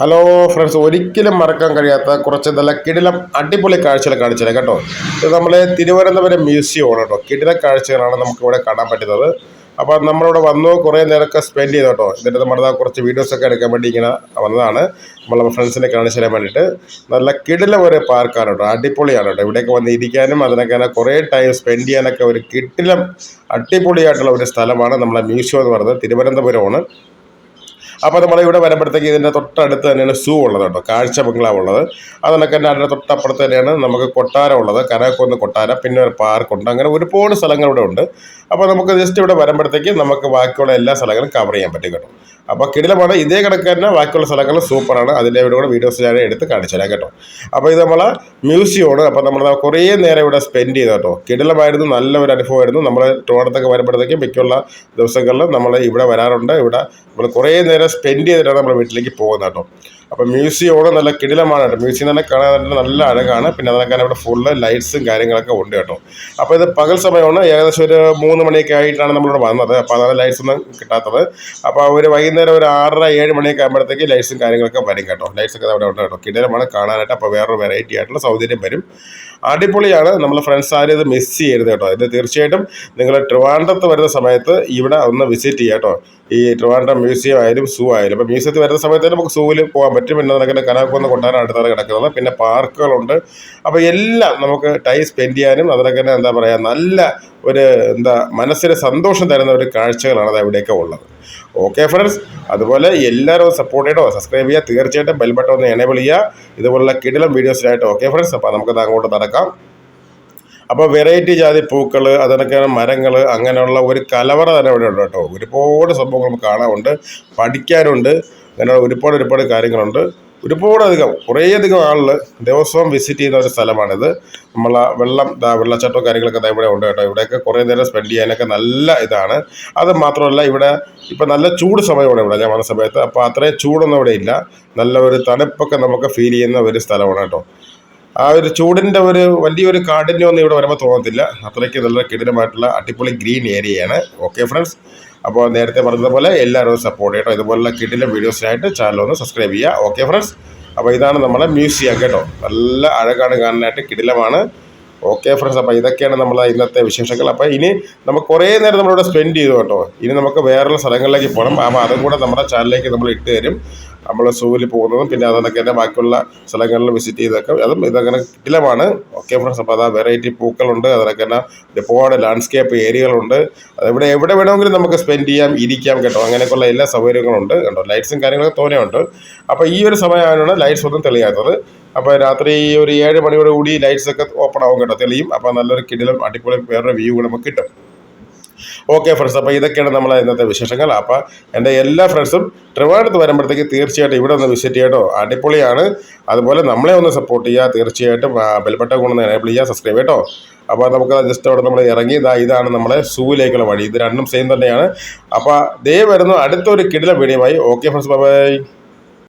Hello friends ഒരിക്കലും മറക്കാൻ കഴിയാത്ത കുറച്ച് നല്ല കിടിലം അടിപൊളി കാഴ്ചകൾ കാണിച്ചത് കേട്ടോ. ഇത് നമ്മൾ തിരുവനന്തപുരം മ്യൂസിയമാണ് കേട്ടോ. കിടില കാഴ്ചകളാണ് നമുക്കിവിടെ കാണാൻ പറ്റുന്നത്. അപ്പോൾ നമ്മളിവിടെ വന്നു കുറേ നേരമൊക്കെ സ്പെൻഡ് ചെയ്തു കേട്ടോ. എന്നിട്ട് നമ്മുടെ കുറച്ച് വീഡിയോസൊക്കെ എടുക്കാൻ വേണ്ടി ഇങ്ങനെ വന്നതാണ്. നമ്മളെ ഫ്രണ്ട്സിനെ കാണിച്ചു തരാൻ വേണ്ടിയിട്ട്. നല്ല കിടില ഒരു പാർക്കാണ് കേട്ടോ. അടിപൊളിയാണ് കേട്ടോ. ഇവിടേക്ക് വന്ന് ഇരിക്കാനും അതിനൊക്കെ കുറേ ടൈം സ്പെൻഡ് ചെയ്യാനൊക്കെ ഒരു കിടിലം അടിപൊളിയായിട്ടുള്ള ഒരു സ്ഥലമാണ് നമ്മളെ മ്യൂസിയം എന്ന് പറയുന്നത്. തിരുവനന്തപുരമാണ്. അപ്പോൾ നമ്മൾ ഇവിടെ വരുമ്പോഴത്തേക്ക് ഇതിന്റെ തൊട്ടടുത്ത് തന്നെയാണ് സൂ ഉള്ളത് കേട്ടോ. കാഴ്ച ബംഗ്ലാവ് ഉള്ളത് അതിനൊക്കെ തന്നെ അതിന്റെ തൊട്ടപ്പുറത്ത് തന്നെയാണ് നമുക്ക് കൊട്ടാരം ഉള്ളത്. കനകക്കുന്ന് കൊട്ടാരം പിന്നെ ഒരു പാർക്കുണ്ട് അങ്ങനെ ഒരുപാട് സ്ഥലങ്ങൾ ഇവിടെ ഉണ്ട്. അപ്പോൾ നമുക്ക് ജസ്റ്റ് ഇവിടെ വരുമ്പോഴത്തേക്ക് നമുക്ക് ബാക്കിയുള്ള എല്ലാ സ്ഥലങ്ങളും കവർ ചെയ്യാൻ പറ്റും കേട്ടോ. അപ്പോൾ കിടിലമാണ്. ഇതേ കണക്ക് തന്നെ ബാക്കിയുള്ള സ്ഥലങ്ങൾ സൂപ്പറാണ് അതിന്റെ കൂടെ വീഡിയോസ് ഞാൻ എടുത്ത് കാണിച്ചു തരാം കേട്ടോ. അപ്പോൾ ഇത് നമ്മളെ മ്യൂസിയമാണ് അപ്പോൾ നമ്മൾ കുറേ നേരം ഇവിടെ സ്പെൻഡ് ചെയ്തു കേട്ടോ. കിടിലമായിരുന്നു നല്ല ഒരു അനുഭവമായിരുന്നു. നമ്മൾ ട്രോണത്തൊക്കെ വരുമ്പോഴത്തേക്കും മിക്കുള്ള ദിവസങ്ങളിൽ നമ്മൾ ഇവിടെ വരാറുണ്ട്. ഇവിടെ നമ്മൾ കുറേ സ്പെൻഡ് ചെയ്തിട്ടാണ് നമ്മൾ വീട്ടിലേക്ക് പോകുന്നത് കേട്ടോ. അപ്പോൾ മ്യൂസിയോടെ നല്ല കിടിലമാണ് കേട്ടോ. മ്യൂസിയം തന്നെ കാണാൻ നല്ല അഴകാണ്. പിന്നെ അതിനൊക്കെ ഇവിടെ ഫുള്ള് ലൈറ്റ്സും കാര്യങ്ങളൊക്കെ ഉണ്ട് കേട്ടോ. അപ്പോൾ ഇത് പകൽ സമയമാണ്. ഏകദേശം ഒരു മൂന്ന് മണിയൊക്കെ ആയിട്ടാണ് നമ്മളിവിടെ വന്നത്. അപ്പോൾ അതാണ് ലൈറ്റ്സ് ഒന്നും കിട്ടാത്തത്. അപ്പോൾ ഒരു വൈകുന്നേരം ഒരു ആറര ഏഴ് മണിയൊക്കെ ആകുമ്പോഴത്തേക്ക് ലൈറ്റ്സും കാര്യങ്ങളൊക്കെ വരും കേട്ടോ. ലൈറ്റ്സ് ഒക്കെ അവിടെ ഉണ്ട് കേട്ടോ. കിടിലമാണ് കാണാനായിട്ട്. അപ്പോൾ വേറൊരു വെറൈറ്റി ആയിട്ടുള്ള സൗകര്യം വരും. അടിപൊളിയാണ്. നമ്മൾ ഫ്രണ്ട്സ് ആരും ഇത് മിസ് ചെയ്യരുത് കേട്ടോ. ഇത് തീർച്ചയായിട്ടും നിങ്ങൾ ട്രിവാൻഡ്രത്ത് വരുന്ന സമയത്ത് ഇവിടെ ഒന്ന് വിസിറ്റ് ചെയ്യാം കേട്ടോ. ഈ ട്രിവാൻഡ്രം മ്യൂസിയം ആയാലും സൂ ആയാലും. അപ്പോൾ മ്യൂസിയത്തിൽ വരുന്ന സമയത്ത് നമുക്ക് സൂവിൽ പോകാൻ പറ്റും. പിന്നെ അതിനൊക്കെ കനാക്കുന്ന് കൊട്ടാരം അടുത്താണ് കിടക്കുന്നത്. പിന്നെ പാർക്കുകളുണ്ട്. അപ്പോൾ എല്ലാം നമുക്ക് ടൈം സ്പെൻഡ് ചെയ്യാനും അതിനൊക്കെ എന്താ പറയുക നല്ല ഒരു എന്താ മനസ്സിന് സന്തോഷം തരുന്ന ഒരു കാഴ്ചകളാണ് അത് എവിടെയൊക്കെ ഉള്ളത്. ഓക്കെ ഫ്രണ്ട്സ് അതുപോലെ എല്ലാവരും സപ്പോർട്ട് ചെയ്യണോ? സബ്സ്ക്രൈബ് ചെയ്യുക. തീർച്ചയായിട്ടും ബെൽ ബട്ടൺ ഒന്ന് എനേബിൾ ചെയ്യുക. ഇതുപോലുള്ള കിടിലം വീഡിയോസിലായിട്ട് ഓക്കെ ഫ്രണ്ട്സ് അപ്പോൾ നമുക്കത് അങ്ങോട്ട് നടക്കാം. അപ്പോൾ വെറൈറ്റി ജാതി പൂക്കൾ അതിനൊക്കെ മരങ്ങൾ അങ്ങനെയുള്ള ഒരു കലവറ തന്നെ ഇവിടെ ഉണ്ട് കേട്ടോ. ഒരുപാട് സംഭവങ്ങൾ നമുക്ക് കാണാനുണ്ട് പഠിക്കാനുണ്ട് അങ്ങനെ ഒരുപാട് ഒരുപാട് കാര്യങ്ങളുണ്ട്. ഒരുപാടധികം കുറേയധികം ആളുകൾ ദിവസവും വിസിറ്റ് ചെയ്യുന്ന ഒരു സ്ഥലമാണിത്. നമ്മളെ വെള്ളം വെള്ളച്ചാട്ടവും കാര്യങ്ങളൊക്കെ ഇവിടെ ഉണ്ട് കേട്ടോ. ഇവിടെയൊക്കെ കുറേ നേരം സ്പെൻഡ് ചെയ്യാനൊക്കെ നല്ല ഇതാണ്. അത് മാത്രമല്ല ഇവിടെ ഇപ്പം നല്ല ചൂട് സമയമാണ് ഇവിടെ ഞാൻ വന്ന സമയത്ത്. അപ്പോൾ അത്രയും ചൂടൊന്നും ഇവിടെ ഇല്ല. നല്ല ഒരു തണുപ്പൊക്കെ നമുക്ക് ഫീൽ ചെയ്യുന്ന ഒരു സ്ഥലമാണ് കേട്ടോ. ആ ഒരു ചൂടിന്റെ ഒരു വലിയൊരു കാഠിന്യമൊന്നും ഇവിടെ വരുമ്പോൾ തോന്നത്തില്ല. അത്രയ്ക്ക് നല്ല കിടിലമായിട്ടുള്ള അടിപൊളി ഗ്രീൻ ഏരിയയാണ്. ഓക്കെ ഫ്രണ്ട്സ് അപ്പോൾ നേരത്തെ പറഞ്ഞതുപോലെ എല്ലാവരും സപ്പോർട്ട് ചെയ്യട്ടോ ഇതുപോലുള്ള കിടിലം വീഡിയോസിനായിട്ട് ചാനൽ ഒന്ന് സബ്സ്ക്രൈബ് ചെയ്യുക. ഓക്കെ ഫ്രണ്ട്സ് അപ്പോൾ ഇതാണ് നമ്മളെ മ്യൂസിയം കേട്ടോ. നല്ല അഴകാണ് കാണാനായിട്ട് കിടിലമാണ്. ഓക്കെ ഫ്രണ്ട്സ് അപ്പോൾ ഇതൊക്കെയാണ് നമ്മളെ ഇന്നത്തെ വിശേഷങ്ങൾ. അപ്പോൾ ഇനി നമുക്ക് കുറേ നേരം നമ്മളിവിടെ സ്പെൻഡ് ചെയ്തു കേട്ടോ. ഇനി നമുക്ക് വേറെയുള്ള സ്ഥലങ്ങളിലേക്ക് പോകണം അപ്പോൾ അതും കൂടെ നമ്മുടെ ചാനലിലേക്ക് നമ്മൾ ഇട്ട് തരും. നമ്മൾ സൂവിൽ പോകുന്നതും പിന്നെ അതൊക്കെ തന്നെ ബാക്കിയുള്ള സ്ഥലങ്ങളിൽ വിസിറ്റ് ചെയ്തൊക്കെ അതും ഇതങ്ങനെ കിടിലമാണ് ഓക്കെ ഫ്രണ്ട്സ് അപ്പോൾ അതാ വെറൈറ്റി പൂക്കളുണ്ട്. അതിനൊക്കെ തന്നെ ഒരുപാട് ലാൻഡ്സ്കേപ്പ് ഏരിയകളുണ്ട്. അതെവിടെ എവിടെ വേണമെങ്കിലും നമുക്ക് സ്പെൻഡ് ചെയ്യാം ഇരിക്കാം കേട്ടോ. അങ്ങനെയൊക്കെയുള്ള എല്ലാ സൗകര്യങ്ങളുണ്ട്. കേട്ടോ ലൈറ്റ്സും കാര്യങ്ങളൊക്കെ തോനെയുണ്ട് അപ്പോൾ ഈ ഒരു സമയമാണ് ലൈറ്റ്സ് ഒന്നും തെളിയാത്തത്. അപ്പോൾ രാത്രി ഒരു ഏഴ് മണിയോടുകൂടി ലൈറ്റ്സൊക്കെ ഓപ്പൺ ആവും കേട്ടോ തെളിയും. അപ്പോൾ നല്ലൊരു കിടിലും അടിപൊളി വേറൊരു വ്യൂ നമുക്ക് കിട്ടും. ഓക്കെ ഫ്രണ്ട്സ് അപ്പോൾ ഇതൊക്കെയാണ് നമ്മളെ ഇന്നത്തെ വിശേഷങ്ങൾ. അപ്പോൾ എന്റെ എല്ലാ ഫ്രണ്ട്സും ട്രിവാൻഡ്രത്ത് വരുമ്പോഴത്തേക്ക് തീർച്ചയായിട്ടും ഇവിടെ ഒന്ന് വിസിറ്റ് ചെയ്യട്ടോ. അടിപൊളിയാണ്. അതുപോലെ നമ്മളെ ഒന്ന് സപ്പോർട്ട് ചെയ്യുക. തീർച്ചയായിട്ടും ബെൽബട്ട കൊണ്ടൊന്ന് എനേബിൾ ചെയ്യുക സബ്സ്ക്രൈബ് ചെയ്യട്ടോ അപ്പോൾ നമുക്ക് ജസ്റ്റ് അവിടെ നമ്മൾ ഇറങ്ങി ഇതാ ഇതാണ് നമ്മളെ സൂവിലേക്കുള്ള വഴി. ഇത് രണ്ടും സെയിം തന്നെയാണ്. അപ്പോൾ ദേ വരുന്നു അടുത്തൊരു കിടില ആയി. Okay friends bye